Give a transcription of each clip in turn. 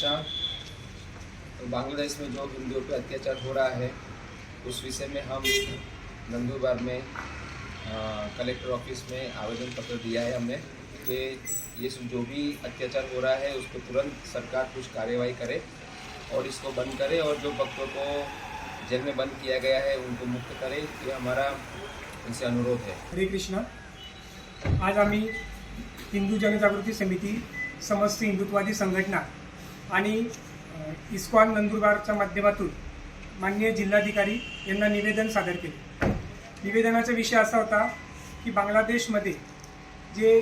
अच्छा। बांग्लादेश में जो हिंदुओं पर अत्याचार हो रहा है उस विषय में हम नंदुरबार में अ, कलेक्टर ऑफ़िस में आवेदन पत्र दिया है हमने कि ये जो भी अत्याचार हो रहा है उसको तुरंत सरकार कुछ कार्यवाही करे और इसको बंद करे और जो भक्तों को जेल में बंद किया गया है उनको मुक्त करे ये हमारा इनसे अनुरोध है। हरे कृष्णा आज आम्ही हिंदू जनजागृती समिती समस्त हिंदुत्वादी संघटना आणि इस्कॉन नंदुरबारच्या माध्यमातून माननीय जिल्हाधिकारी यांना निवेदन सादर केले. निवेदनाचा विषय असा होता की बांगलादेशमध्ये जे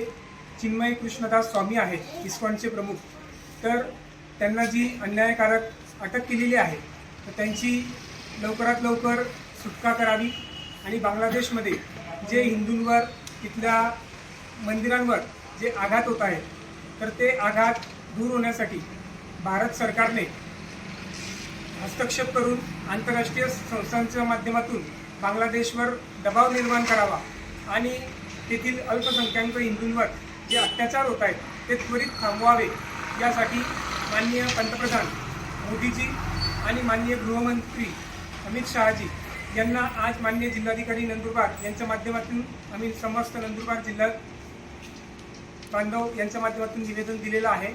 चिन्मय कृष्णदास स्वामी आहेत इस्कॉनचे प्रमुख तर त्यांना जी अन्यायकारक अटक केलेली आहे तर त्यांची लवकरात लवकर सुटका करावी आणि बांगलादेशमध्ये जे हिंदूंवर तिथल्या मंदिरांवर जे आघात होत आहेत तर ते आघात दूर होण्यासाठी भारत सरकारने हस्तक्षेप करून आंतरराष्ट्रीय संस्थांच्या माध्यमातून बांगलादेशवर दबाव निर्माण करावा आणि तेथील अल्पसंख्याक हिंदूंवर जे अत्याचार होत आहेत ते त्वरित थांबवावे यासाठी माननीय पंतप्रधान मोदीजी आणि माननीय गृहमंत्री अमित शहाजी यांना आज माननीय जिल्हाधिकारी नंदुरबार यांच्या माध्यमातून आम्ही समस्त नंदुरबार जिल्हा बांधव यांच्या माध्यमातून निवेदन दिलेलं आहे.